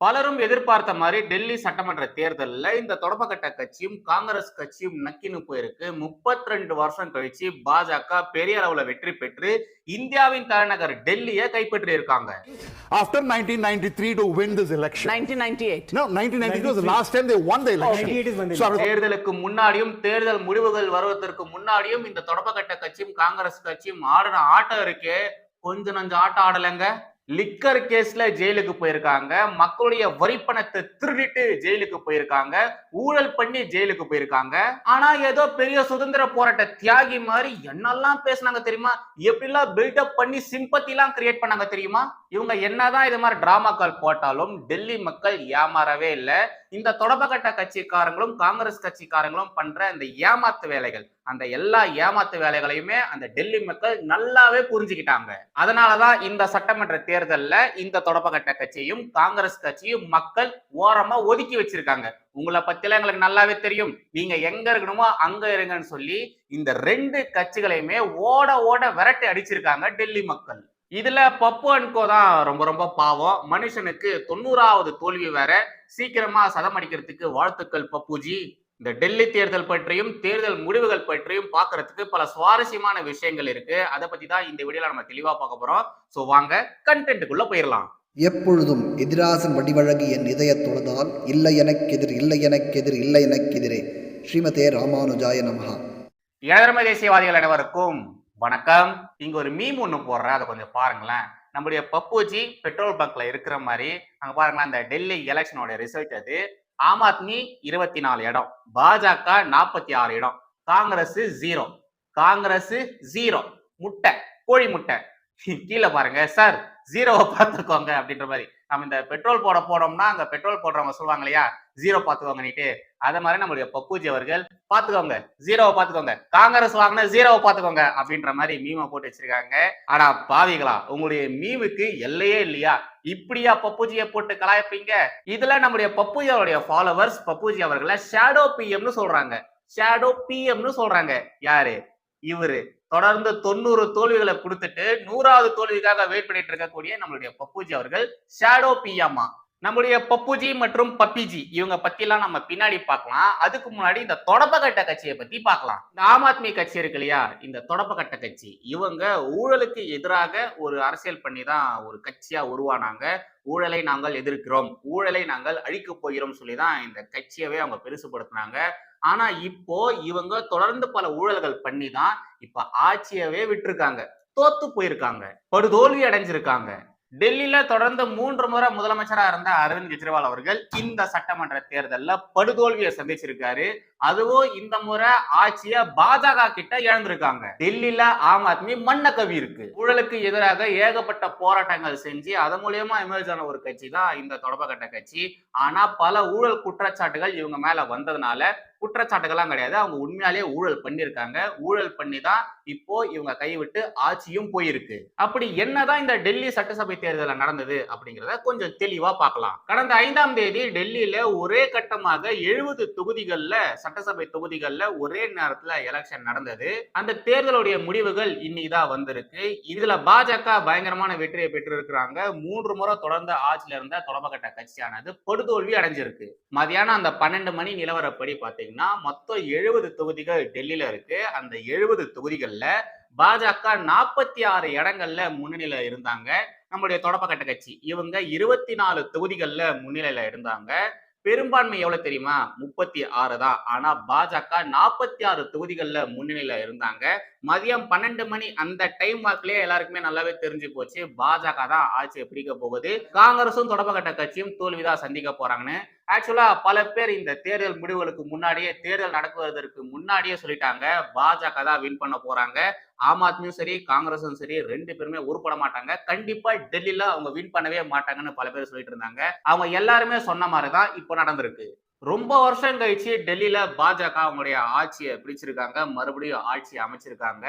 பலரும் எதிர்பார்த்த மாதிரி டெல்லி சட்டமன்ற தேர்தல்ல இந்த தொடப்பக்கட்ட கட்சியும் காங்கிரஸ் கட்சியும் நக்கின்னு போயிருக்கு 32 வருஷம் கழிச்சு பாஜக பெரிய அளவுல வெற்றி பெற்று இந்தியாவின் தலைநகர் டெல்லியை கைப்பற்றி இருக்காங்க after 1993 to win this election. 1998. No, 1993 was the last time they won the election. 98 is when they So தேர்தலுக்கு முன்னாடியும் தேர்தல் முடிவுகள் வருவதற்கு முன்னாடியும் இந்த தொடப்பக்கட்ட கட்சியும் காங்கிரஸ் கட்சியும் ஆடின ஆட்டம் இருக்கே கொஞ்ச நஞ்ச ஆட்டம் ஆடலைங்க லிக்கர் கேஸ்ல ஜெயிலுக்கு போயிருக்காங்க. மக்களுடைய வரிப்பணத்தை திருடிட்டு ஜெயிலுக்கு போயிருக்காங்க. ஊழல் பண்ணி ஜெயிலுக்கு போயிருக்காங்க. ஆனா ஏதோ பெரிய சுதந்திர போராட்ட தியாகி மாதிரி என்னெல்லாம் பேசினாங்க தெரியுமா? எப்படிலாம் பில்டப் பண்ணி சிம்பத்தி எல்லாம் கிரியேட் பண்ணாங்க தெரியுமா? இவங்க என்னதான் இது மாதிரி டிராமாக்கள் போட்டாலும் டெல்லி மக்கள் ஏமாறவே இல்லை. இந்த தொடப்பக்கட்ட கட்சிக்காரங்களும் காங்கிரஸ் கட்சிக்காரங்களும் பண்ற இந்த ஏமாத்து வேலைகள் அந்த எல்லா ஏமாத்து வேலைகளையுமே அந்த டெல்லி மக்கள் நல்லாவே புரிஞ்சுக்கிட்டாங்க. அதனாலதான் இந்த சட்டமன்ற தேர்தலில் இந்த தொடப்பக்கட்ட கட்சியும் காங்கிரஸ் கட்சியும் மக்கள் ஓரமா ஒதுக்கி வச்சிருக்காங்க. உங்களை பத்திலாம் எங்களுக்கு நல்லாவே தெரியும். நீங்க எங்க இருக்கணுமோ அங்க இருங்கன்னு சொல்லி இந்த ரெண்டு கட்சிகளையுமே ஓட ஓட விரட்டி அடிச்சிருக்காங்க டெல்லி மக்கள். இதுல பப்பு அன்கோ தான் ரொம்ப ரொம்ப பாவம். மனுஷனுக்கு தொண்ணூறாவது தோல்வி வேற. சீக்கிரமா சதம் அடிக்கிறதுக்கு வாழ்த்துக்கள் பப்புஜி. இந்த டெல்லி தேர்தல் பற்றியும் தேர்தல் முடிவுகள் பற்றியும் பார்க்கிறதுக்கு பல சுவாரஸ்யமான விஷயங்கள் இருக்கு. அதை பத்தி தான் இந்த வீடியோல நம்ம தெளிவா பார்க்க போறோம். சோ வாங்க கண்டென்ட்டுக்குள்ள போயிடலாம் எப்பொழுதும் எதிராசன் வடிவழகு என் இதயத் தொழுதால் இல்லை எனக்கெதிர் இல்லை எனக்கெதிர் இல்லை எனக்கெதிரே. ஸ்ரீமதே ராமானுஜாய நமஹா. இளதர்ம தேசியவாதிகள் அனைவருக்கும் வணக்கம். இங்க ஒரு மீம் ஒண்ணு போடுறேன். அதை கொஞ்சம் பாருங்களேன். நம்முடைய பப்புஜி பெட்ரோல் பங்க்ல இருக்கிற மாதிரி அங்க பாருங்களேன் அந்த டெல்லி எலெக்ஷனோட ரிசல்ட் அது. ஆம் ஆத்மி இருபத்தி நாலு இடம் பாஜக நாற்பத்தி ஆறு இடம் காங்கிரஸ் ஜீரோ காங்கிரஸ் ஜீரோ முட்டை கோழி முட்டை. கீழே பாருங்க சார் ஜீரோவை பார்த்துக்கோங்க அப்படின்ற மாதிரி. நம்ம இந்த பெட்ரோல் போட போனோம்னா அங்க பெட்ரோல் போடுறவங்க சொல்லுவாங்க இல்லையா ஜீரோ பார்த்துக்கோங்கன்னுட்டு அதே மாதிரி நம்மளுடைய பப்புஜி அவர்கள் பாத்துக்கோங்க ஜீரோவை பாத்துக்கோங்க. காங்கிரஸ் வாங்கின ஜீரோவை பாத்துக்கோங்க அப்படின்ற மாதிரி மீமை போட்டு வச்சிருக்காங்க. ஆனா பாவிகளா உங்களுடைய மீமுக்கு எல்லையே இல்லையா? இப்படியா பப்புஜியை போட்டு கலாய்ப்பீங்க? இதுல நம்முடைய பப்புஜி அவருடைய ஃபாலோவர்ஸ் பப்புஜி அவர்களை ஷேடோ பிஎம்னு சொல்றாங்க. ஷேடோ பிஎம்னு சொல்றாங்க. யாரு? இவரு. தொடர்ந்து தொண்ணூறு தோல்விகளை கொடுத்துட்டு நூறாவது தோல்விக்காக வெயிட் பண்ணிட்டு இருக்கக்கூடிய நம்மளுடைய பப்புஜி அவர்கள் ஷேடோ பிஎம்மா நம்முடைய பப்புஜி மற்றும் பப்பிஜி இவங்க பத்திலாம் நம்ம பின்னாடி பார்க்கலாம். அதுக்கு முன்னாடி இந்த தொடப்பக்கட்ட கட்சியை பத்தி பார்க்கலாம். இந்த ஆம் ஆத்மி கட்சி இருக்கு இல்லையா? இந்த தொடப்பக்கட்ட கட்சி. இவங்க ஊழலுக்கு எதிராக ஒரு அரசியல் பண்ணி தான் ஒரு கட்சியா உருவானாங்க. ஊழலை நாங்கள் எதிர்க்கிறோம். ஊழலை நாங்கள் அழிக்க போகிறோம் சொல்லி தான் இந்த கட்சியவே அவங்க பெருசுபடுத்தினாங்க ஆனா இப்போ இவங்க தொடர்ந்து பல ஊழல்கள் பண்ணி தான் இப்ப ஆட்சியவே விட்டுருக்காங்க. தோத்து போயிருக்காங்க. படுதோல்வி அடைஞ்சிருக்காங்க. டெல்லியில தொடர்ந்து மூன்று முறை முதலமைச்சரா இருந்த அரவிந்த் கெஜ்ரிவால் அவர்கள் இந்த சட்டமன்ற தேர்தல்ல படுதோல்வியை சந்திச்சிருக்காரு. அதுவும் இந்த முறை ஆட்சிய பாஜக கிட்ட இழந்திருக்காங்க. டெல்லியில ஆம் ஆத்மி மண்ண கவி இருக்கு. ஊழலுக்கு எதிராக ஏகப்பட்ட போராட்டங்கள் செஞ்சு அதன் மூலியமா எமர்ஜ் ஆன ஒரு கட்சி தான் இந்த தொடப்பக்கட்ட கட்சி. ஆனா பல ஊழல் குற்றச்சாட்டுகள் இவங்க மேல வந்ததுனால குற்றச்சாட்டுகள்லாம் கிடையாது. அவங்க உண்மையாலேயே ஊழல் பண்ணியிருக்காங்க. ஊழல் பண்ணி தான் இப்போ இவங்க கைவிட்டு ஆட்சியும் போயிருக்கு. அப்படி என்னதான் இந்த டெல்லி சட்டசபை தேர்தலில் நடந்தது அப்படிங்கிறத கொஞ்சம் தெளிவா பார்க்கலாம். கடந்த ஐந்தாம் தேதி டெல்லியில ஒரே கட்டமாக எழுபது தொகுதிகளில் சட்டசபை தொகுதிகளில் ஒரே நேரத்தில் எலெக்ஷன் நடந்தது. அந்த தேர்தலுடைய முடிவுகள் இன்னைக்குதான் வந்திருக்கு. இதுல பாஜக பயங்கரமான வெற்றியை பெற்றிருக்கிறாங்க. மூன்று முறை தொடர்ந்து ஆட்சியில இருந்த தொடர்பகட்ட கட்சியானது படுதோல்வி அடைஞ்சிருக்கு. மதியானம் அந்த பன்னெண்டு மணி நிலவரப்படி பார்த்தீங்கன்னா மொத்தம் எழுபது தொகுதிகள் டெல்லியில இருக்கு. அந்த எழுபது தொகுதிகள்ல பாஜக நாற்பத்தி ஆறு இடங்கள்ல முன்னணியில இருந்தாங்க. நம்முடைய தொடப்பக்கட்ட கட்சி. இவங்க இருபத்தி நாலு தொகுதிகள்ல முன்னிலையில இருந்தாங்க. பெரும்பான்மை எவ்வளவு தெரியுமா? முப்பத்தி ஆறு தான். ஆனா பாஜக நாற்பத்தி ஆறு தொகுதிகள்ல முன்னணியில இருந்தாங்க. மதியம் பன்னெண்டு மணி அந்த டைம் வாக்குலயே எல்லாருக்குமே நல்லாவே தெரிஞ்சு போச்சு. பாஜக தான் ஆட்சியை பிடிக்க போகுது. காங்கிரசும் தொடப்பக்கட்ட கட்சியும் தோல்விதான் சந்திக்க போறாங்கன்னு ஆக்சுவலா பல பேர் இந்த தேர்தல் முடிவுகளுக்கு முன்னாடியே தேர்தல் நடக்குவதற்கு முன்னாடியே சொல்லிட்டாங்க. பாஜக தான் வின் பண்ண போறாங்க. ஆம் ஆத்மியும் சரி காங்கிரஸும் சரி ரெண்டு பேருமே உருப்பட மாட்டாங்க. கண்டிப்பா டெல்லியில அவங்க வின் பண்ணவே மாட்டாங்கன்னு பல பேர் சொல்லிட்டு இருந்தாங்க. அவங்க எல்லாருமே சொன்ன மாதிரி தான் இப்போ நடந்திருக்கு. ரொம்ப வருஷம் கழிச்சு டெல்லியில பாஜக அவங்களுடைய ஆட்சியை பிடிச்சிருக்காங்க. மறுபடியும் ஆட்சி அமைச்சிருக்காங்க.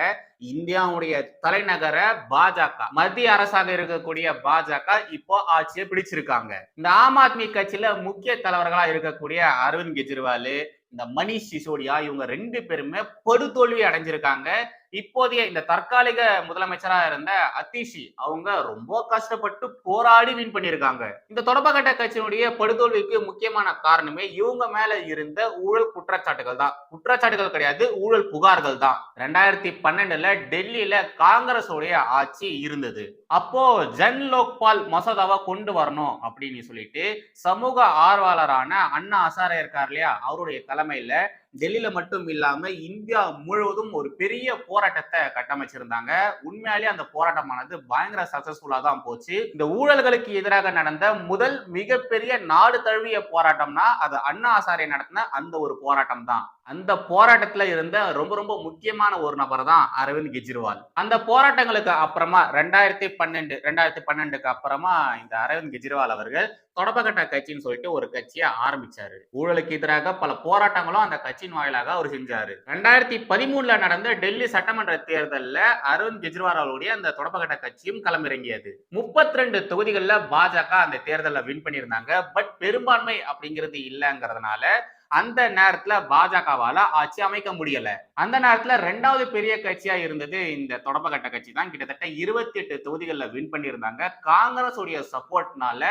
இந்தியாவுடைய தலைநகர பாஜக மத்திய அரசாக இருக்கக்கூடிய பாஜக இப்போ ஆட்சியை பிடிச்சிருக்காங்க. இந்த ஆம் ஆத்மி கட்சியில முக்கிய தலைவர்களா இருக்கக்கூடிய அரவிந்த் கெஜ்ரிவால் இந்த மணிஷ் சிசோடியா இவங்க ரெண்டு பேருமே படுதோல்வி அடைஞ்சிருக்காங்க. இப்போதைய இந்த தற்காலிக முதலமைச்சரா இருந்த அத்திஷி அவங்க ரொம்ப கஷ்டப்பட்டு போராடி வின் பண்ணியிருக்காங்க. இந்த தொடப்பகட்ட கட்சியினுடைய படுதோல்விக்கு முக்கியமான காரணமே இவங்க மேல இருந்த ஊழல் குற்றச்சாட்டுகள் தான். குற்றச்சாட்டுகள் கிடையாது ஊழல் புகார்கள் தான். ரெண்டாயிரத்தி பன்னெண்டுல டெல்லியில காங்கிரஸ் உடைய ஆட்சி இருந்தது. அப்போ ஜன் லோக்பால் மசோதாவை கொண்டு வரணும் அப்படின்னு சொல்லிட்டு சமூக ஆர்வலரான அண்ணா ஹசாரே இருக்கார் இல்லையா? அவருடைய தலைமையில டெல்லியில மட்டும் இல்லாம இந்தியா முழுவதும் ஒரு பெரிய போராட்டத்தை கட்டமைச்சிருந்தாங்க. உண்மையாலேயே அந்த போராட்டமானது பயங்கர சக்சஸ்ஃபுல்லா தான் போச்சு. இந்த ஊழல்களுக்கு எதிராக நடந்த முதல் மிகப்பெரிய நாடு தழுவிய போராட்டம்னா அது அண்ணா ஆசாரியை நடத்தின அந்த ஒரு போராட்டம் தான். அந்த போராட்டத்துல இருந்த ரொம்ப ரொம்ப முக்கியமான ஒரு நபர் தான் அரவிந்த் கெஜ்ரிவால். அந்த போராட்டங்களுக்கு அப்புறமா ரெண்டாயிரத்தி பன்னெண்டு ரெண்டாயிரத்தி பன்னெண்டுக்கு அப்புறமா இந்த அரவிந்த் கெஜ்ரிவால் அவர்கள் தொடப்பக்கட்ட கட்சின்னு சொல்லிட்டு ஒரு கட்சியை ஆரம்பிச்சாரு. ஊழலுக்கு எதிராக பல போராட்டங்களும் அந்த கட்சியின் வாயிலாக அவர் செஞ்சாரு. ரெண்டாயிரத்தி பதிமூணுல நடந்த டெல்லி சட்டமன்ற தேர்தலில் அரவிந்த் கெஜ்ரிவால் அவருடைய அந்த தொடப்பக்கட்ட கட்சியும் களமிறங்கியது. முப்பத்தி ரெண்டு தொகுதிகளில் பாஜக அந்த தேர்தலில் வின் பண்ணியிருந்தாங்க. பட் பெரும்பான்மை அப்படிங்கிறது இல்லைங்கிறதுனால அந்த நேரத்துல பாஜகவால ஆட்சி அமைக்க முடியல. அந்த நேரத்துல ரெண்டாவது பெரிய கட்சியா இருந்தது இந்த தொடப்பக்கட்ட கட்சி தான். கிட்டத்தட்ட இருபத்தி எட்டு தொகுதிகளில் வின் பண்ணியிருந்தாங்க. காங்கிரஸ் உடைய சப்போர்ட்னால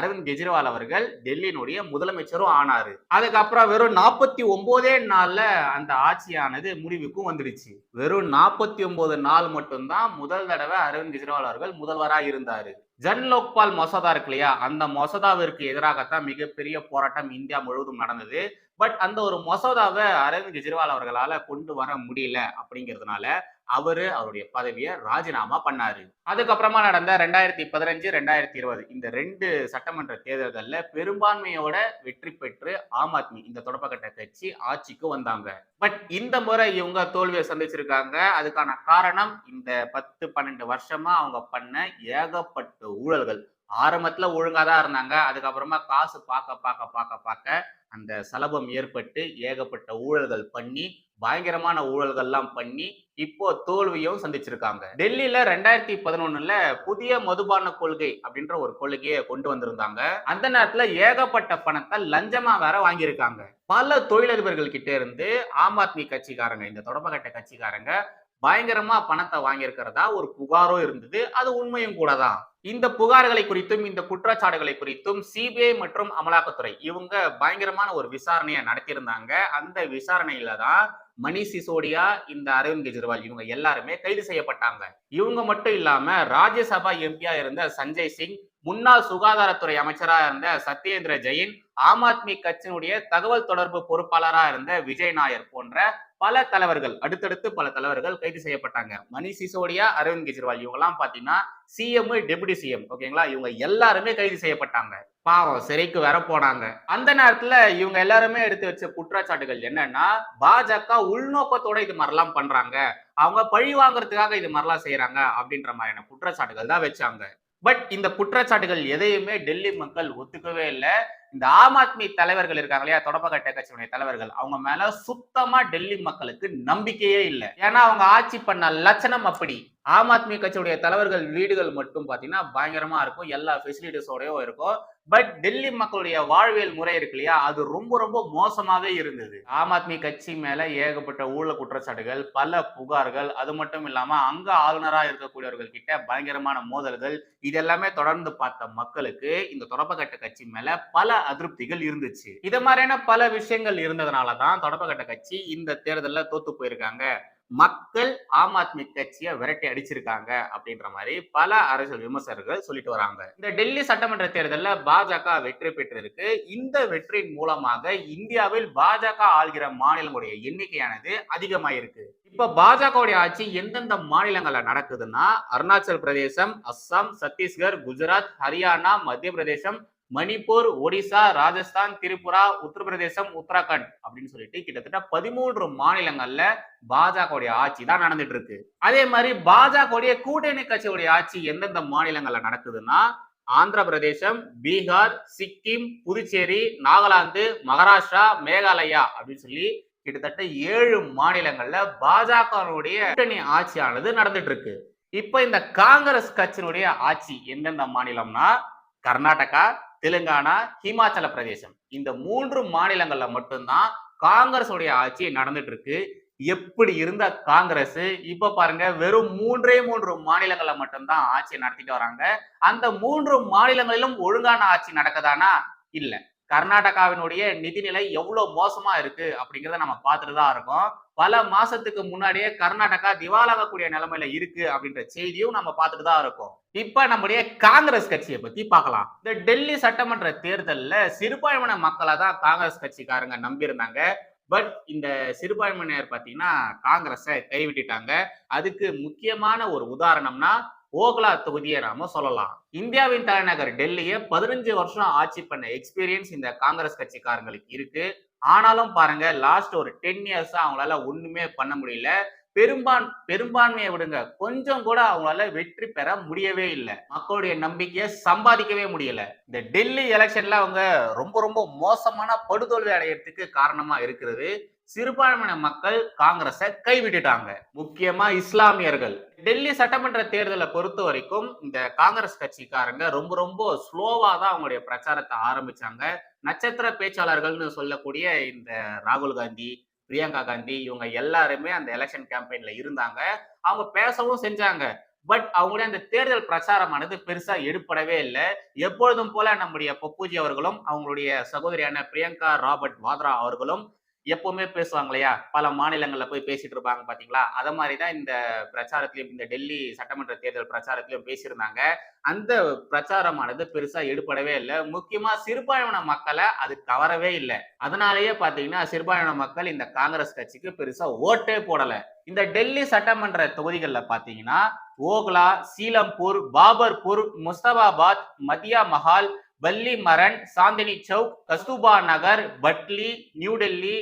அரவிந்த் கெஜ்ரிவால் அவர்கள் டெல்லியினுடைய முதலமைச்சரும் ஆனாரு. அதுக்கப்புறம் வெறும் நாற்பத்தி ஒன்பதே நாள்ல அந்த ஆட்சியானது முடிவுக்கும் வந்துடுச்சு. வெறும் நாற்பத்தி ஒன்பது நாள் மட்டும்தான் முதல் தடவை அரவிந்த் கெஜ்ரிவால் அவர்கள் முதல்வராக இருந்தாரு. ஜன் லோக்பால் மசோதா இருக்கு இல்லையா? அந்த மசோதாவிற்கு எதிராகத்தான் மிகப்பெரிய போராட்டம் இந்தியா முழுவதும் நடந்தது. பட் அந்த ஒரு மசோதாவை அரவிந்த் கெஜ்ரிவால் அவர்களால் கொண்டு வர முடியல அப்படிங்கிறதுனால அவரு அவருடைய பதவியை ராஜினாமா பண்ணாரு. அதுக்கப்புறமா நடந்த ரெண்டாயிரத்தி பதினஞ்சு ரெண்டாயிரத்தி இருபது இந்த ரெண்டு சட்டமன்ற தேர்தல்கள்ல பெரும்பான்மையோட வெற்றி பெற்று ஆம் ஆத்மி இந்த தொடப்பக்கட்ட கட்சி ஆட்சிக்கு வந்தாங்க. பட் இந்த முறை இவங்க தோல்வியை சந்திச்சிருக்காங்க. அதுக்கான காரணம் இந்த பத்து பன்னெண்டு வருஷமா அவங்க பண்ண ஏகப்பட்ட ஊழல்கள். ஆரம்பத்துல ஒழுங்கா தான் இருந்தாங்க. அதுக்கப்புறமா காசு பார்க்க பார்க்க பார்க்க பார்க்க அந்த சலபம் ஏற்பட்டு ஏகப்பட்ட ஊழல்கள் பண்ணி பயங்கரமான ஊழல்கள்லாம் பண்ணி இப்போ தோல்வியும் சந்திச்சிருக்காங்க. டெல்லியில ரெண்டாயிரத்தி பதினொன்னுல புதிய மதுபான கொள்கை அப்படின்ற ஒரு கொள்கையை கொண்டு வந்திருந்தாங்க. அந்த நேரத்துல ஏகப்பட்ட பணத்தை லஞ்சமா வேற வாங்கியிருக்காங்க. பல தொழிலதிபர்கள் கிட்ட இருந்து ஆம் ஆத்மி கட்சிக்காரங்க இந்த தொடப்பகட்ட கட்சிக்காரங்க பயங்கரமா பணத்தை வாங்கியிருக்கிறதா ஒரு புகாரும் இருந்தது. அது உண்மையும் கூட தான். இந்த புகார்களை குறித்தும் இந்த குற்றச்சாட்டுகளை குறித்தும் சிபிஐ மற்றும் அமலாக்கத்துறை இவங்க பயங்கரமான ஒரு விசாரணையை நடத்தியிருந்தாங்க. அந்த விசாரணையில தான் மணிஷ் சிசோடியா இந்த அரவிந்த் கெஜ்ரிவால் இவங்க எல்லாருமே கைது செய்யப்பட்டாங்க. இவங்க மட்டும் இல்லாம ராஜ்யசபா எம்பியா இருந்த சஞ்சய் சிங் முன்னாள் சுகாதாரத்துறை அமைச்சரா இருந்த சத்யேந்திர ஜெயின் ஆம் ஆத்மி கட்சியினுடைய தகவல் தொடர்பு பொறுப்பாளராக இருந்த விஜய் நாயர் போன்ற பல தலைவர்கள் அடுத்தடுத்து பல தலைவர்கள் கைது செய்யப்பட்டாங்க. மணிஷ் சிசோடியா அரவிந்த் கெஜ்ரிவால் இவங்கெல்லாம் பார்த்தீங்கன்னா பாத்தீங்கன்னா சிஎம் டெபுட்டி சிஎம் ஓகேங்களா? இவங்க எல்லாருமே கைது செய்யப்பட்டாங்க. பாவம் சிறைக்கு வர போனாங்க. அந்த நேரத்துல இவங்க எல்லாருமே எடுத்து வச்ச குற்றச்சாட்டுகள் என்னன்னா பாஜக உள்நோக்கத்தோட இது மாதிரிலாம் பண்றாங்க. அவங்க பழி வாங்குறதுக்காக இது மாதிரிலாம் செய்யறாங்க அப்படின்ற மாதிரியான குற்றச்சாட்டுகள் தான் வச்சாங்க. பட் இந்த குற்றச்சாட்டுகள் எதையுமே டெல்லி மக்கள் ஒத்துக்கவே இல்லை. இந்த ஆம் ஆத்மி தலைவர்கள் இருக்காங்க இல்லையா? தொடப்பக்கட்ட கட்சியுடைய தலைவர்கள். அவங்க மேல சுத்தமா டெல்லி மக்களுக்கு நம்பிக்கையே இல்லை. ஏன்னா அவங்க ஆட்சி பண்ண லட்சணம் அப்படி. ஆம் ஆத்மி கட்சியுடைய தலைவர்கள் வீடுகள் மட்டும் பாத்தீங்கன்னா பயங்கரமா இருக்கும். எல்லா ஃபெசிலிட்டிஸோடயும் இருக்கும். பட் டெல்லி மக்களுடைய வாழ்வியல் முறை இருக்கு இல்லையா? அது ரொம்ப ரொம்ப மோசமாவே இருந்தது. ஆம் ஆத்மி கட்சி மேல ஏகப்பட்ட ஊழல் குற்றச்சாட்டுகள் பல புகார்கள் அது மட்டும் இல்லாம அங்க ஆளுநரா இருக்கக்கூடியவர்கள் கிட்ட பயங்கரமான மோதல்கள் இதெல்லாமே தொடர்ந்து பார்த்த மக்களுக்கு இந்த தொடப்பக்கட்ட கட்சி மேல பல அதிருப்திகள் இருந்துச்சு. இது மாதிரியான பல விஷயங்கள் இருந்ததுனாலதான் தொடப்பக்கட்ட கட்சி இந்த தேர்தலில் தோத்து போயிருக்காங்க. மக்கள் ஆம் ஆத்மி கட்சியை விரட்டி அடிச்சிருக்காங்க அப்படின்ற மாதிரி பல அரசியல் விமர்சகர்கள் சொல்லிட்டு வராங்க. இந்த டெல்லி சட்டமன்ற தேர்தலில் பாஜக வெற்றி பெற்றிருக்கு. இந்த வெற்றியின் மூலமாக இந்தியாவில் பாஜக ஆள்கிற மாநிலங்களுடைய எண்ணிக்கையானது அதிகமாயிருக்கு. இப்ப பாஜகவுடைய ஆட்சி எந்தெந்த மாநிலங்கள்ல நடக்குதுன்னா அருணாச்சல் பிரதேசம் அஸ்ஸாம் சத்தீஸ்கர் குஜராத் ஹரியானா மத்திய பிரதேசம் மணிப்பூர் ஒடிசா ராஜஸ்தான் திரிபுரா உத்தரப்பிரதேசம் உத்தராகண்ட் அப்படின்னு சொல்லிட்டு கிட்டத்தட்ட பதிமூன்று மாநிலங்கள்ல பாஜகவுடைய ஆட்சி தான் நடந்துட்டு இருக்கு அதே மாதிரி பாஜகவுடைய கூட்டணி கட்சியுடைய ஆட்சி எந்தெந்த மாநிலங்கள்ல நடக்குதுன்னா ஆந்திர பிரதேசம் பீகார் சிக்கிம் புதுச்சேரி நாகாலாந்து மகாராஷ்டிரா மேகாலயா அப்படின்னு சொல்லி கிட்டத்தட்ட ஏழு மாநிலங்கள்ல பாஜகவுடைய கூட்டணி ஆட்சியானது நடந்துட்டு இருக்கு இப்ப இந்த காங்கிரஸ் கட்சியினுடைய ஆட்சி எந்தெந்த மாநிலம்னா கர்நாடகா தெலுங்கானா ஹிமாச்சல பிரதேசம். இந்த மூன்று மாநிலங்கள்ல மட்டும்தான் காங்கிரஸ் உடைய ஆட்சி நடந்துட்டு இருக்கு எப்படி இருந்த காங்கிரஸ் இப்ப பாருங்க வெறும் மூன்றே மூன்று மாநிலங்களை மட்டும்தான் ஆட்சி நடத்திட்டு வராங்க. அந்த மூன்று மாநிலங்களிலும் ஒழுங்கான ஆட்சி நடக்குதானா? இல்ல. கர்நாடகாவினுடைய நிதிநிலை எவ்வளவு மோசமா இருக்கு அப்படிங்கிறத நம்ம பார்த்துட்டு தான் இருக்கோம். பல மாசத்துக்கு முன்னாடியே கர்நாடகா திவாலாகக்கூடிய நிலைமையில இருக்கு அப்படின்ற செய்தியும் நம்ம பார்த்துட்டு தான் இருக்கோம். இப்ப நம்முடைய காங்கிரஸ் கட்சியை பத்தி பார்க்கலாம். இந்த டெல்லி சட்டமன்ற தேர்தல்ல சிறுபான்மையின மக்களை தான் காங்கிரஸ் கட்சிக்காரங்க நம்பியிருந்தாங்க. பட் இந்த சிறுபான்மையினர் பார்த்தீங்கன்னா காங்கிரஸை கைவிட்டுட்டாங்க. அதுக்கு முக்கியமான ஒரு உதாரணம்னா ஓக்லா தொகுதியை நாம சொல்லலாம். இந்தியாவின் தலைநகர் டெல்லியை பதினஞ்சு வருஷம் ஆட்சி பண்ண எக்ஸ்பீரியன்ஸ் இந்த காங்கிரஸ் கட்சிக்காரங்களுக்கு இருக்கு. ஆனாலும் பாருங்க லாஸ்ட் ஒரு டென் இயர்ஸா அவங்களால ஒண்ணுமே பண்ண முடியல. பெரும்பான் பெரும்பான்மையை விடுங்க. கொஞ்சம் கூட அவங்களால வெற்றி பெற முடியவே இல்லை. மக்களுடைய நம்பிக்கையை சம்பாதிக்கவே முடியல. இந்த டெல்லி எலெக்ஷன்ல அவங்க ரொம்ப ரொம்ப மோசமான படுதோல்வி அடையறதுக்கு காரணமா இருக்கிறது. சிறுபான்மையின மக்கள் காங்கிரஸை கைவிட்டுட்டாங்க. முக்கியமா இஸ்லாமியர்கள். டெல்லி சட்டமன்ற தேர்தலை பொறுத்த வரைக்கும் இந்த காங்கிரஸ் கட்சிக்காரங்க ரொம்ப ரொம்ப ஸ்லோவா தான் அவங்களுடைய பிரச்சாரத்தை ஆரம்பிச்சாங்க. நட்சத்திர பேச்சாளர்கள்னு சொல்லக்கூடிய இந்த ராகுல் காந்தி பிரியங்கா காந்தி இவங்க எல்லாருமே அந்த எலெக்ஷன் கேம்பெயின்ல இருந்தாங்க. அவங்க பேசவும் செஞ்சாங்க. பட் அவங்களுடைய அந்த தேர்தல் பிரச்சாரமானது பெருசா எடுப்படவே இல்லை. எப்பொழுதும் போல நம்முடைய பப்புஜி அவர்களும் அவங்களுடைய சகோதரியான பிரியங்கா ராபர்ட் வாத்ரா அவர்களும் எப்பவுமே பேசுவாங்க இல்லையா? பல மாநிலங்களில் போய் பேசிட்டு இருப்பாங்க பார்த்தீங்களா அதை மாதிரி தான் இந்த பிரச்சாரத்திலையும் இந்த டெல்லி சட்டமன்ற தேர்தல் பிரச்சாரத்திலையும் பேசியிருந்தாங்க. அந்த பிரச்சாரமானது பெருசாக எடுபடவே இல்லை. முக்கியமாக சிறுபான்மையின மக்களை அது கவரவே இல்லை. அதனாலேயே பார்த்தீங்கன்னா சிறுபான்மையின மக்கள் இந்த காங்கிரஸ் கட்சிக்கு பெருசாக ஓட்டே போடலை. இந்த டெல்லி சட்டமன்ற தொகுதிகளில் பார்த்தீங்கன்னா ஓக்லா சீலம்பூர் பாபர்பூர் முஸ்தபாபாத் மதியா மஹால் வள்ளி மரன் சாந்தினி சவுக் கஸ்தூபா நகர் பட்லி நியூ டெல்லி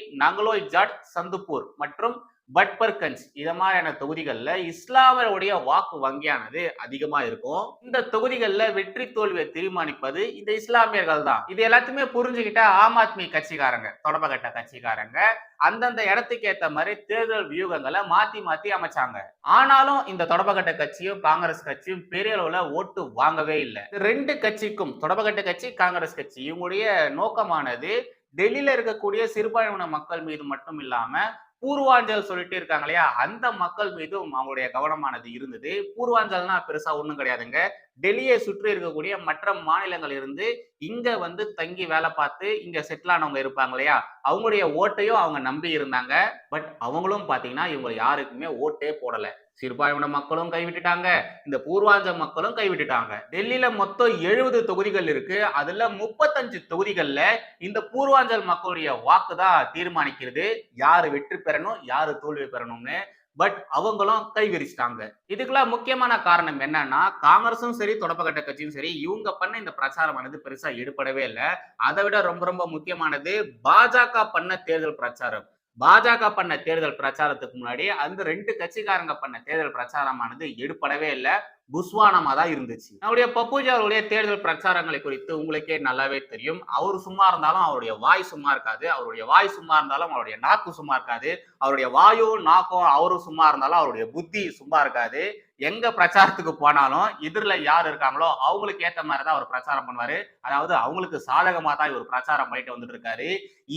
ஜாட் சந்துப்பூர் மற்றும் பட்பர்கஞ்ச் இத மாதிரியான தொகுதிகளில் இஸ்லாமருடைய வாக்கு வங்கியானது அதிகமா இருக்கும். இந்த தொகுதிகளில் வெற்றி தோல்வியை தீர்மானிப்பது இந்த இஸ்லாமியர்கள் தான். இது எல்லாத்தையுமே புரிஞ்சுக்கிட்ட ஆம் ஆத்மி கட்சிக்காரங்க தொடர்பகட்ட கட்சிக்காரங்க அந்தந்த இடத்துக்கு ஏத்த மாதிரி தேர்தல் வியூகங்களை மாத்தி மாத்தி அமைச்சாங்க. ஆனாலும் இந்த தொடப்பகட்ட கட்சியும் காங்கிரஸ் கட்சியும் பெரிய அளவுல ஓட்டு வாங்கவே இல்லை. ரெண்டு கட்சிக்கும் தொடப்பகட்ட கட்சி காங்கிரஸ் கட்சி இவங்களுடைய நோக்கமானது டெல்லியில இருக்கக்கூடிய சிறுபான்மையின மக்கள் மீது மட்டும் இல்லாம பூர்வாஞ்சல் சொல்லிட்டு இருக்காங்க இல்லையா? அந்த மக்கள் மீதும் அவங்களுடைய கவனமானது இருந்தது. பூர்வாஞ்சல்னா பெருசா ஒண்ணும் கிடையாதுங்க. டெல்லியை சுற்றி இருக்கக்கூடிய மற்ற மாநிலங்கள் இருந்து இங்க வந்து தங்கி வேலை பார்த்து இங்க செட்டில் ஆனவங்க இருப்பாங்க இல்லையா? அவங்களுடைய ஓட்டையும் அவங்க நம்பி இருந்தாங்க. பட் அவங்களும் பாத்தீங்கன்னா இவங்க யாருக்குமே ஓட்டே போடல. சிறுபான்மையின மக்களும் கைவிட்டுட்டாங்க. இந்த பூர்வாஞ்ச மக்களும் கைவிட்டுட்டாங்க. டெல்லியில மொத்தம் எழுபது தொகுதிகள் இருக்கு. அதுல முப்பத்தஞ்சு தொகுதிகள்ல இந்த பூர்வாஞ்சல் மக்களுடைய வாக்கு தான் தீர்மானிக்கிறது. யாரு வெற்றி பெறணும் யாரு தோல்வி பெறணும்னு. பட் அவங்களும் கைவிரிச்சிட்டாங்க. இதுக்கெல்லாம் முக்கியமான காரணம் என்னன்னா காங்கிரஸும் சரி தொடப்பக்கட்ட கட்சியும் சரி இவங்க பண்ண இந்த பிரச்சாரமானது பெருசா ஈடுபடவே இல்லை. அதை விட ரொம்ப ரொம்ப முக்கியமானது பாஜக பண்ண தேர்தல் பிரச்சாரம். பாஜக பண்ண தேர்தல் பிரச்சாரத்துக்கு முன்னாடி அந்த ரெண்டு கட்சிக்காரங்க பண்ண தேர்தல் பிரச்சாரமானது எடுப்படவே இல்லை. புஸ்வானமா தான் இருந்துச்சு. நம்முடைய பப்புஜி அவருடைய தேர்தல் பிரச்சாரங்களை குறித்து உங்களுக்கே நல்லாவே தெரியும். அவர் சும்மா இருந்தாலும் அவருடைய வாய் சும்மா இருக்காது. அவருடைய வாய் சும்மா இருந்தாலும் அவருடைய நாக்கு சும்மா இருக்காது. அவருடைய வாயோ நாக்கோ அவரும் சும்மா இருந்தாலும் அவருடைய புத்தி சும்மா இருக்காது. எங்க பிரச்சாரத்துக்கு போனாலும் எதிரில் யார் இருக்காங்களோ அவங்களுக்கு ஏற்ற மாதிரி தான் அவர் பிரச்சாரம் பண்ணுவாரு. அதாவது அவங்களுக்கு சாதகமாக தான் இவர் பிரச்சாரம் பண்ணிட்டு வந்துட்டு இருக்காரு.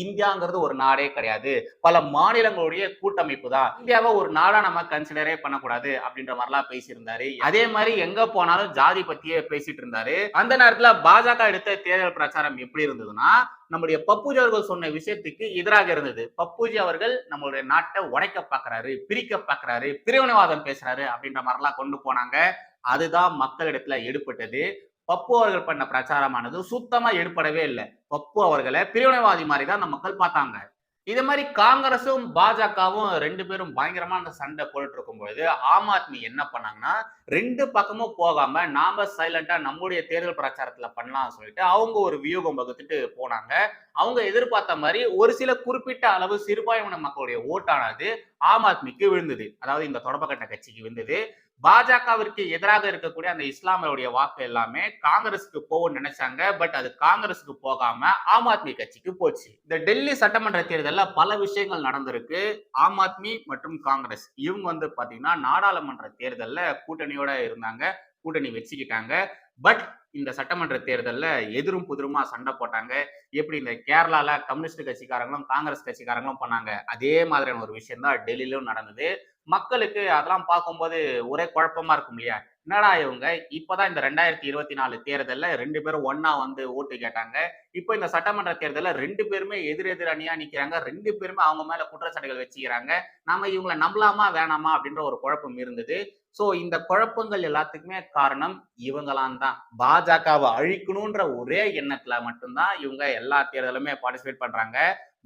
இந்தியாங்கிறது ஒரு நாடே கிடையாது. பல மாநிலங்களுடைய கூட்டமைப்பு தான் இந்தியாவை ஒரு நாடா நம்ம கன்சிடரே பண்ணக்கூடாது அப்படின்ற மாதிரிலாம் பேசியிருந்தாரு. அதே மாதிரி எங்க போனாலும் ஜாதி பத்தியே பேசிட்டு இருந்தாரு. அந்த நேரத்துல பாஜக எடுத்த தேர்தல் பிரச்சாரம் எப்படி இருந்ததுன்னா நம்முடைய பப்புஜி அவர்கள் சொன்ன விஷயத்துக்கு எதிராக இருந்தது. பப்புஜி அவர்கள் நம்மளுடைய நாட்டை உடைக்க பார்க்குறாரு பிரிக்க பார்க்குறாரு பிரிவினைவாதம் பேசுறாரு அப்படின்ற மாதிரிலாம் கொண்டு போனாங்க. அதுதான் மக்களிடத்துல எடுப்பட்டது பப்பு அவர்கள் பண்ண பிரச்சாரமானது சுத்தமா எடுப்படவே இல்லை. பப்பு அவர்களை பிரிவினைவாதி மாதிரி தான் அந்த மக்கள் பார்த்தாங்க. இது மாதிரி காங்கிரஸும் பாஜகவும் ரெண்டு பேரும் பயங்கரமா அந்த சண்டை போட்டு இருக்கும் பொழுது ஆம் ஆத்மி என்ன பண்ணாங்கன்னா ரெண்டு பக்கமும் போகாம நாம சைலண்டா நம்முடைய தேர்தல் பிரச்சாரத்துல பண்ணலாம் சொல்லிட்டு அவங்க ஒரு வியூகம் வகுத்துட்டு போனாங்க. அவங்க எதிர்பார்த்த மாதிரி ஒரு சில குறிப்பிட்ட அளவு சிறுபான்மையின மக்களுடைய ஓட்டானது ஆம் ஆத்மிக்கு விழுந்தது. அதாவது இந்த தொடப்பக்கட்ட கட்சிக்கு விழுந்தது. பாஜகவிற்கு எதிராக இருக்கக்கூடிய அந்த இஸ்லாமியருடைய வாக்கு எல்லாமே காங்கிரஸுக்கு போகும் நினைச்சாங்க. பட் அது காங்கிரஸுக்கு போகாம ஆம் ஆத்மி கட்சிக்கு போச்சு. இந்த டெல்லி சட்டமன்ற தேர்தலில் பல விஷயங்கள் நடந்திருக்கு. ஆம் ஆத்மி மற்றும் காங்கிரஸ். இவங்க வந்து பாத்தீங்கன்னா நாடாளுமன்ற தேர்தலில் கூட்டணியோட இருந்தாங்க. கூட்டணி வச்சுக்கிட்டாங்க. பட் இந்த சட்டமன்ற தேர்தலில் எதிரும் புதிருமா சண்டை போட்டாங்க. எப்படி இந்த கேரளால கம்யூனிஸ்ட் கட்சிக்காரங்களும் காங்கிரஸ் கட்சிக்காரங்களும் பண்ணாங்க? அதே மாதிரியான ஒரு விஷயம் தான் டெல்லியிலும் நடந்தது. மக்களுக்கு அதெல்லாம் பார்க்கும்போது ஒரே குழப்பமா இருக்கும் இல்லையா? என்னடா இவங்க? இப்பதான் இந்த ரெண்டாயிரத்தி இருபத்தி நாலு தேர்தலில் ரெண்டு பேரும் ஒன்னா வந்து ஓட்டு கேட்டாங்க. இப்போ இந்த சட்டமன்ற தேர்தலில் ரெண்டு பேருமே எதிர் எதிர் அணியா நிற்கிறாங்க ரெண்டு பேருமே அவங்க மேல குற்றச்சாட்டுகள் வச்சுக்கிறாங்க. நாம இவங்களை நம்பலாமா வேணாமா அப்படின்ற ஒரு குழப்பம் இருந்தது. ஸோ இந்த குழப்பங்கள் எல்லாத்துக்குமே காரணம் இவங்களாம் தான். பாஜகவை அழிக்கணுன்ற ஒரே எண்ணத்துல மட்டும்தான் இவங்க எல்லா தேர்தலுமே பார்ட்டிசிபேட் பண்றாங்க.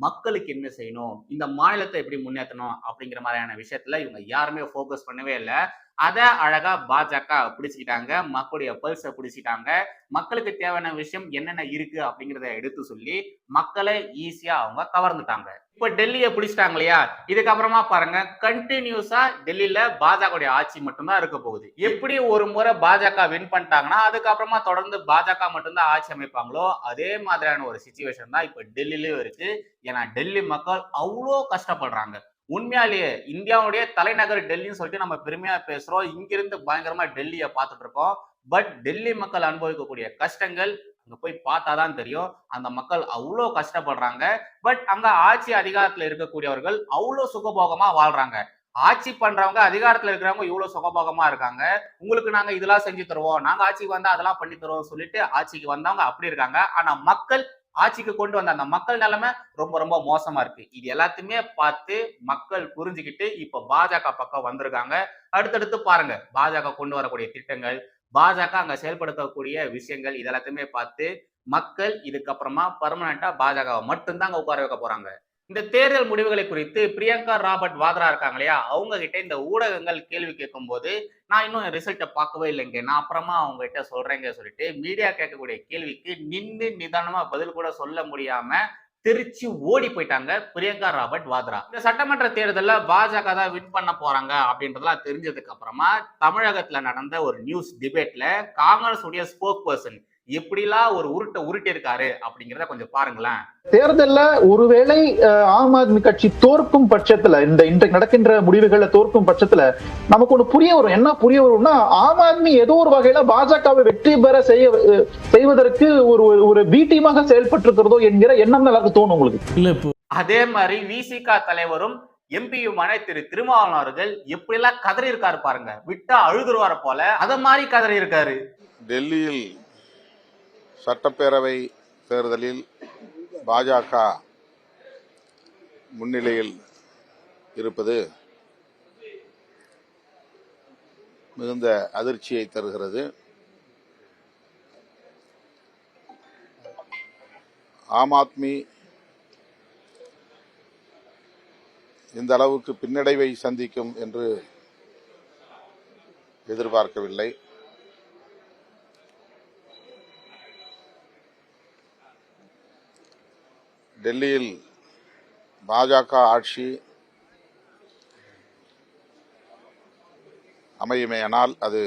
மக்களுக்கு என்ன செய்யணும்? இந்த மாநிலத்தை எப்படி முன்னேற்றணும் அப்படிங்கிற மாதிரியான விஷயத்துல இவங்க யாருமே ஃபோக்கஸ் பண்ணவே இல்லை. அதை அழகா பாஜக பிடிச்சிக்கிட்டாங்க மக்களுடைய பல்ஸை பிடிச்சிட்டாங்க மக்களுக்கு தேவையான விஷயம் என்னென்ன இருக்கு அப்படிங்கிறத எடுத்து சொல்லி மக்களை ஈஸியா அவங்க கவர்ந்துட்டாங்க. இப்ப டெல்லியை பிடிச்சிட்டாங்க இல்லையா? இதுக்கப்புறமா பாருங்க கண்டினியூஸா டெல்லியில பாஜகவுடைய ஆட்சி மட்டும்தான் இருக்க போகுது. எப்படி ஒரு முறை பாஜக வின் பண்ணிட்டாங்கன்னா அதுக்கப்புறமா தொடர்ந்து பாஜக மட்டும்தான் ஆட்சி அமைப்பாங்களோ அதே மாதிரியான ஒரு சுச்சுவேஷன் தான் இப்ப டெல்லியிலயும் இருக்கு. ஏன்னா டெல்லி மக்கள் அவ்வளோ கஷ்டப்படுறாங்க. உண்மையாலேயே இந்தியாவுடைய தலைநகர் டெல்லின்னு சொல்லிட்டு நம்ம பெருமையா பேசுறோம். இங்கிருந்து பயங்கரமா டெல்லியை பார்த்துட்டு இருக்கோம். பட் டெல்லி மக்கள் அனுபவிக்கக்கூடிய கஷ்டங்கள் அங்க போய் பார்த்தாதான் தெரியும். அந்த மக்கள் அவ்வளோ கஷ்டப்படுறாங்க. பட் அங்க ஆட்சி அதிகாரத்துல இருக்கக்கூடியவர்கள் அவ்வளோ சுகபோகமா வாழ்றாங்க. ஆட்சி பண்றவங்க அதிகாரத்துல இருக்கிறவங்க இவ்வளவு சுகபோகமா இருக்காங்க. உங்களுக்கு நாங்க இதெல்லாம் செஞ்சு தருவோம். நாங்க ஆட்சிக்கு வந்தா அதெல்லாம் பண்ணி தருவோம் சொல்லிட்டு ஆட்சிக்கு வந்தவங்க அப்படி இருக்காங்க. ஆனா மக்கள் ஆட்சிக்கு கொண்டு வந்த அந்த மக்கள் நிலைமை ரொம்ப ரொம்ப மோசமா இருக்கு. இது எல்லாத்தையுமே பார்த்து மக்கள் புரிஞ்சுக்கிட்டு இப்ப பாஜக பக்கம் வந்திருக்காங்க. அடுத்தடுத்து பாருங்க பாஜக கொண்டு வரக்கூடிய திட்டங்கள் பாஜக அங்க செயல்படுத்தக்கூடிய விஷயங்கள் இது எல்லாத்தையுமே பார்த்து மக்கள் இதுக்கப்புறமா பர்மனண்டா பாஜகவை மட்டும்தான் அங்க உட்கார வைக்க போறாங்க. இந்த தேர்தல் முடிவுகளை குறித்து பிரியங்கா ராபர்ட் வாத்ரா இருக்காங்க இல்லையா? அவங்க கிட்ட இந்த ஊடகங்கள் கேள்வி கேட்கும் போது நான் இன்னும் ரிசல்ட்டை பார்க்கவே இல்லைங்க. நான் அப்புறமா அவங்க கிட்ட சொல்றேங்க சொல்லிட்டு மீடியா கேட்கக்கூடிய கேள்விக்கு நின்று நிதானமா பதில் கூட சொல்ல முடியாம திருச்சி ஓடி போயிட்டாங்க பிரியங்கா ராபர்ட் வாத்ரா. இந்த சட்டமன்ற தேர்தலில் பாஜக தான் வின் பண்ண போறாங்க அப்படின்றதெல்லாம் தெரிஞ்சதுக்கு அப்புறமா தமிழகத்துல நடந்த ஒரு நியூஸ் டிபேட்ல காங்கிரஸ் உடைய ஸ்போக் பர்சன் எப்படிலாம் ஒரு உருட்டை உருட்டி இருக்காரு அப்படிங்கிறத கொஞ்சம் பாருங்களேன். தேர்தல்ல ஒருவேளை ஆம் ஆத்மி கட்சி தோற்கும் பட்சத்துல இந்த இன்றைக்கு நடக்கின்ற முடிவுகளை தோற்கும் பட்சத்துல நமக்கு ஒண்ணு புரிய வரும். என்ன புரிய வரும்னா ஆம் ஆத்மி ஏதோ ஒரு வகையில பாஜகவை வெற்றி பெற செய்ய செய்வதற்கு ஒரு ஒரு பி டீமாக செயல்பட்டு இருக்கிறதோ என்கிற எண்ணம் எல்லாருக்கும் தோணும் உங்களுக்கு. அதே மாதிரி விசிகா தலைவரும் எம்பியுமான திரு திருமாவளவன் அவர்கள் எப்படிலாம் கதறி இருக்காரு பாருங்க. விட்டா அழுதுருவார போல. அத மாதிரி கதறி இருக்காரு டெல்லியில் சட்டப்பேரவை தேர்தலில் பாஜக முன்னிலையில் இருப்பது மிகுந்த அதிர்ச்சியை தருகிறது. ஆம் ஆத்மி இந்த அளவுக்கு பின்னடைவை சந்திக்கும் என்று எதிர்பார்க்கவில்லை. டெல்லியில் பாஜக ஆட்சி அமையுமேயானால் அது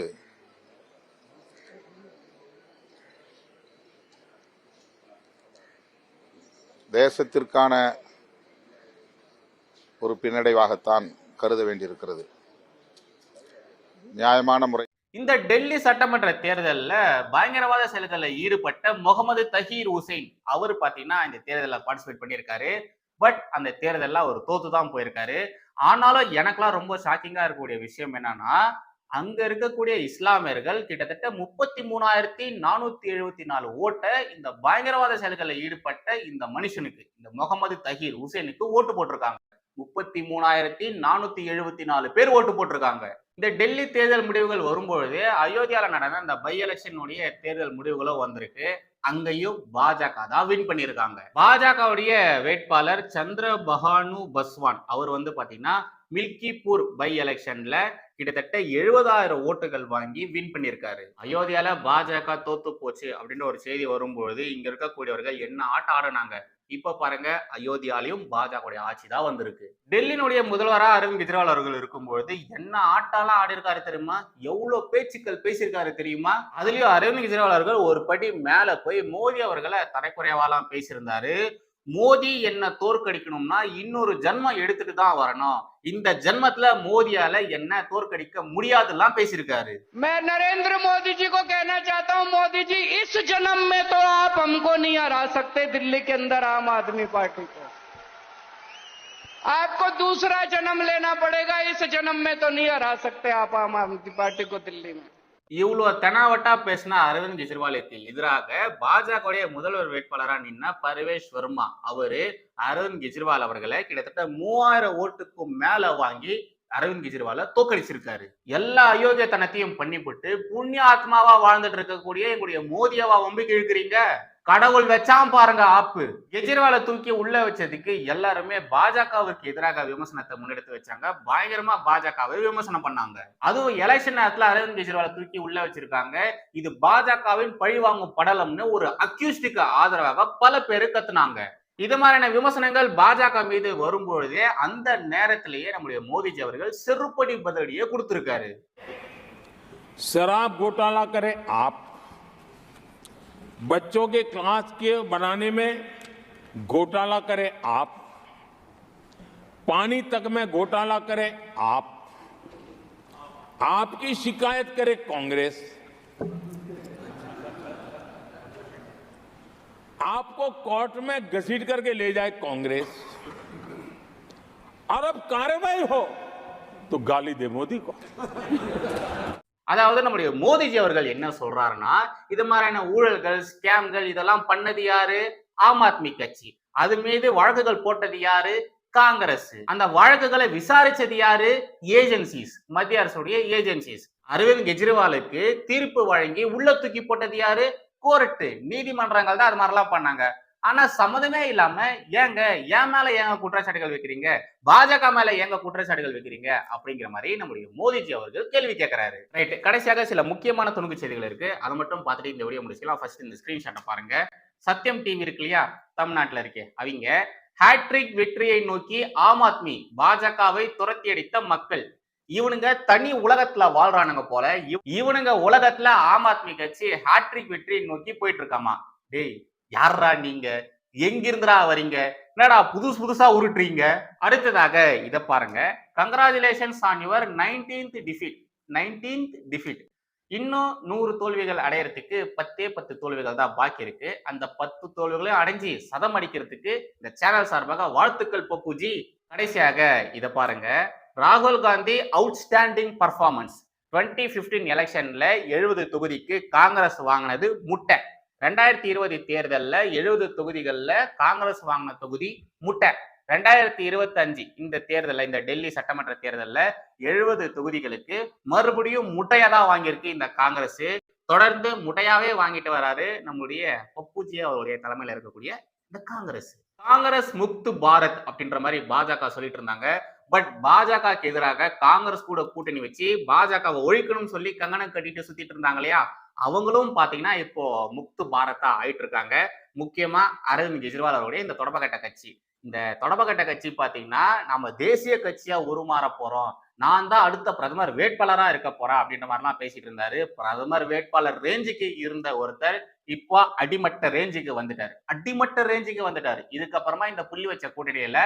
தேசத்திற்கான ஒரு பின்னடைவாகத்தான் கருத வேண்டியிருக்கிறது. நியாயமான முறை இந்த டெல்லி சட்டமன்ற தேர்தலில் பயங்கரவாத செயல்களில் ஈடுபட்ட முகமது தஹீர் உசைன். அவர் பார்த்தீங்கன்னா இந்த தேர்தலில் பார்ட்டிசிபேட் பண்ணியிருக்காரு. பட் அந்த தேர்தலில் அவர் தோத்து தான் போயிருக்காரு. ஆனாலும் எனக்கெல்லாம் ரொம்ப ஷாக்கிங்காக இருக்கக்கூடிய விஷயம் என்னன்னா அங்கே இருக்கக்கூடிய இஸ்லாமியர்கள் கிட்டத்தட்ட முப்பத்தி மூணாயிரத்தி நானூற்றி எழுபத்தி நாலு ஓட்டை இந்த பயங்கரவாத செயல்களில் ஈடுபட்ட இந்த மனுஷனுக்கு இந்த முகமது தஹீர் ஹுசைனுக்கு ஓட்டு போட்டிருக்காங்க. முப்பத்தி மூணாயிரத்தி நானூத்தி எழுபத்தி நாலு பேர் ஓட்டு போட்டிருக்காங்க. இந்த டெல்லி தேர்தல் முடிவுகள் வரும்பொழுது அயோத்தியால நடந்த அந்த பை எலெக்ஷனுடைய தேர்தல் முடிவுகளும் வந்திருக்கு. அங்கேயும் பாஜக தான் வின் பண்ணியிருக்காங்க. பாஜகவுடைய வேட்பாளர் சந்திர பஹானு பஸ்வான் அவர் வந்து பாத்தீங்கன்னா மில்கிப்பூர் பை எலெக்ஷன்ல கிட்டத்தட்ட எழுபதாயிரம் ஓட்டுகள் வாங்கி வின் பண்ணியிருக்காரு. அயோத்தியால பாஜக தோத்து போச்சு அப்படின்ற ஒரு செய்தி வரும்பொழுது இங்க இருக்கக்கூடியவர்கள் என்ன ஆட்டம் ஆடினாங்க? இப்ப பாருங்க அயோத்தியாலையும் பாஜகவுடைய ஆட்சி தான் வந்திருக்கு. டெல்லியினுடைய முதல்வராக அரவிந்த் கெஜ்ரிவால் அவர்கள் இருக்கும்பொழுது என்ன ஆட்டாலாம் ஆடி இருக்காரு தெரியுமா? எவ்வளவு பேச்சுக்கள் பேசியிருக்காரு தெரியுமா? அதுலயும் அரவிந்த் கெஜ்ரிவால் அவர்கள் ஒரு படி மேல போய் மோடி அவர்களை தரைக்குறைவாலாம் பேசியிருந்தாரு. மோடி என்ன தோற்கடிக்கணும்னா இன்னொரு ஜென்மம் எடுத்துட்டு தான் வரணும் இந்த ஜென்மத்துல மோதியால என்ன தோற்கடிக்க முடியாதுலாம் பேசியிருக்காரு मैं नरेंद्र मोदी जी को कहना चाहता हूं मोदी जी इस जन्म में तो आप हमको नहीं हरा सकते दिल्ली के अंदर आम आदमी पार्टी को आपको दूसरा जन्म लेना पड़ेगा इस जन्म में तो नहीं हरा सकते आप आम आदमी पार्टी को दिल्ली में இவ்வளோ தெனாவட்டா பேசின அரவிந்த் கெஜ்ரிவாலுக்கு எதிராக பாஜகவுடைய முதல்வர் வேட்பாளராக நின்ன பரவேஷ் வர்மா. அவரு அரவிந்த் கெஜ்ரிவால் அவர்களை கிட்டத்தட்ட மூவாயிரம் ஓட்டுக்கும் மேல வாங்கி அரவிந்த் கெஜ்ரிவால தோக்கடிச்சிருக்காரு. எல்லா அயோக்கியத்தனத்தையும் பண்ணிவிட்டு புண்ணிய ஆத்மாவா வாழ்ந்துட்டு இருக்கக்கூடிய எங்களுடைய மோதியாவா வம்பிக்கு இழுக்கிறீங்க? கடவுள் வச்சாம் பாருங்க ஆப்பு கெஜ்ரிவாலை தூக்கி உள்ள வச்சதுக்கு எல்லாருமே பாஜகவுக்கு எதிராக விமர்சனத்தை முன்னெடுத்து வச்சாங்க பயங்கரமா பாஜகவை விமர்சனம் பண்ணாங்க அதுவும் எலெக்ஷன் நேரத்துல அரவிந்த் கெஜ்ரிவாலை தூக்கி உள்ள வச்சிருக்காங்க இது பாஜகவின் பழிவாங்கும் படலம்னு ஒரு அக்யூஸ்டுக்கு ஆதரவாக பல பேரு கத்துனாங்க இது மாதிரியான விமர்சனங்கள் பாஜக மீது வரும்பொழுதே அந்த நேரத்திலேயே நம்முடைய மோடிஜி அவர்கள் செருப்படி பதிலடியை கொடுத்திருக்காரு शराब घोटाला करें आप बच्चों के क्लास के बनाने में घोटाला करें आप। पानी तक में घोटाला करें आप। आपकी शिकायत करे कांग्रेस। आपको कोर्ट में घसीट करके ले जाए कांग्रेस। और अब कार्रवाई हो तो गाली दे मोदी को। அதாவது நம்முடைய மோதிஜி அவர்கள் என்ன சொல்றாருன்னா இது மாதிரியான ஊழல்கள் ஸ்கேம்கள் இதெல்லாம் பண்ணது யாரு? ஆம் ஆத்மி கட்சி. அது மீது வழக்குகள் போட்டது யாரு? காங்கிரஸ். அந்த வழக்குகளை விசாரிச்சது யாரு? ஏஜென்சிஸ். மத்திய அரசுடைய ஏஜென்சிஸ். அரவிந்த் கெஜ்ரிவாலுக்கு தீர்ப்பு வழங்கி உள்ள தூக்கி போட்டது யாரு? கோர்ட்டு. நீதிமன்றங்கள் தான் அது மாதிரிலாம் பண்ணாங்க. ஆனா சம்மதமே இல்லாம ஏங்க என் மேல ஏங்க குற்றச்சாட்டுகள் வைக்கிறீங்க? பாஜக மேல ஏங்க குற்றச்சாட்டுகள் வைக்கிறீங்க? அப்படிங்கிற மாதிரி நம்முடைய மோதிஜி அவர்கள் கேள்வி கேட்கிறாரு. ரைட் கடைசியாக சில முக்கியமான துணுக்கு செய்திகள் இருக்கு. அதை மட்டும் பார்த்துட்டு இந்த வீடியோ முடிச்சுக்கலாம். ஃபர்ஸ்ட் இந்த ஸ்கிரீன்ஷாட்டை பாருங்க. சத்யம் டிவி இருக்கு இல்லையா? தமிழ்நாட்டுல இருக்கே. அவங்க ஹேட்ரிக் வெற்றியை நோக்கி ஆம் ஆத்மி பாஜகவை துரத்தி அடித்த மக்கள். இவனுங்க தனி உலகத்துல வாழ்றானுங்க போல. இவனுங்க உலகத்துல ஆம் ஆத்மி கட்சி ஹேட்ரிக் வெற்றியை நோக்கி போயிட்டு இருக்காமா? டேய் யாரா நீங்க? எங்கிருந்துடா வரீங்க என்னடா புதுசு புதுசா உருட்டுறீங்க? அடுத்ததாக இதை பாருங்க. Congratulations on your nineteenth defeat nineteenth defeat இன்னும் நூறு தோல்விகள் அடையறதுக்கு பத்தே பத்து தோல்விகள் தான் பாக்கி இருக்கு. அந்த பத்து தோல்விகளையும் அடைஞ்சு சதம் அடிக்கிறதுக்கு இந்த சேனல் சார்பாக வாழ்த்துக்கள் பப்புஜி. கடைசியாக இதை பாருங்க. ராகுல் Gandhi outstanding performance twenty fifteen எலெக்ஷன்ல எழுபது தொகுதிக்கு காங்கிரஸ் வாங்கினது முட்டை. ரெண்டாயிரத்தி இருபது தேர்தலில் எழுபது தொகுதிகள்ல காங்கிரஸ் வாங்கின தொகுதி முட்டை. ரெண்டாயிரத்தி இருபத்தி அஞ்சு இந்த தேர்தல்ல இந்த டெல்லி சட்டமன்ற தேர்தல்ல எழுபது தொகுதிகளுக்கு மறுபடியும் முட்டையா தான் வாங்கியிருக்கு இந்த காங்கிரஸ் தொடர்ந்து முட்டையாவே வாங்கிட்டு வராரு நம்முடைய பப்புஜி அவருடைய தலைமையில இருக்கக்கூடிய இந்த காங்கிரஸ் காங்கிரஸ் முக்து பாரத் அப்படின்ற மாதிரி பாஜக சொல்லிட்டு இருந்தாங்க. பட் பாஜகக்கு எதிராக காங்கிரஸ் கூட கூட்டணி வச்சு பாஜகவை ஒழிக்கணும்னு சொல்லி கங்கணம் கட்டிட்டு சுத்திட்டு இருந்தாங்க இல்லையா? அவங்களும் பாத்தீங்கன்னா இப்போ முக்து பாரதா ஆயிட்டு இருக்காங்க முக்கியமா அரவிந்த் கெஜ்ரிவால் அவருடைய இந்த தொடப்பகட்ட கட்சி. இந்த தொடப்பகட்ட கட்சி பாத்தீங்கன்னா நம்ம தேசிய கட்சியா உருமாற போறோம். நான் தான் அடுத்த பிரதமர் வேட்பாளரா இருக்க போறேன் அப்படின்ற மாதிரிலாம் பேசிட்டு இருந்தாரு. பிரதமர் வேட்பாளர் ரேஞ்சுக்கு இருந்த ஒருத்தர் இப்போ அடிமட்ட ரேஞ்சுக்கு வந்துட்டாரு. அடிமட்ட ரேஞ்சுக்கு வந்துட்டாரு. இதுக்கப்புறமா இந்த புள்ளி வச்ச கூட்டணியில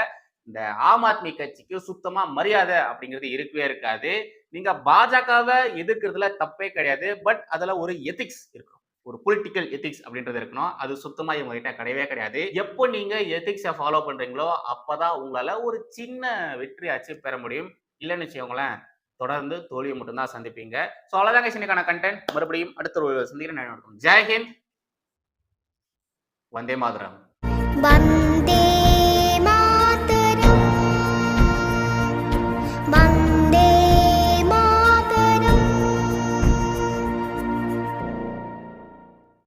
இந்த ஆம் ஆத்மி கட்சிக்கு சுத்தமா மரியாதை அப்படிங்கிறது இருக்கவே இருக்காது. நீங்க பாஜகவை எதிர்க்கிறதுல தப்பே கிடையாது. பட் அதுல ஒரு எதிக்ஸ் இருக்கும். ஒரு பொலிட்டிக்கல் எத்திக்ஸ் அப்படின்றது இருக்கணும். அது சுத்தமா இவங்க கிட்ட கிடையவே கிடையாது. எப்போ நீங்க எத்திக்ஸை ஃபாலோ பண்றீங்களோ அப்பதான் உங்களால ஒரு சின்ன வெற்றியாச்சு பெற முடியும். இல்லைன்னு வச்சுக்கோங்களேன் தொடர்ந்து தோல்வியை மட்டும்தான் சந்திப்பீங்க. ஸோ அவ்வளோதாங்க இன்னைக்கான கண்டென்ட் மறுபடியும் அடுத்த ஒரு சந்திக்கிறேன். ஜெயஹிந்த் வந்தே மாதரம். வந்தே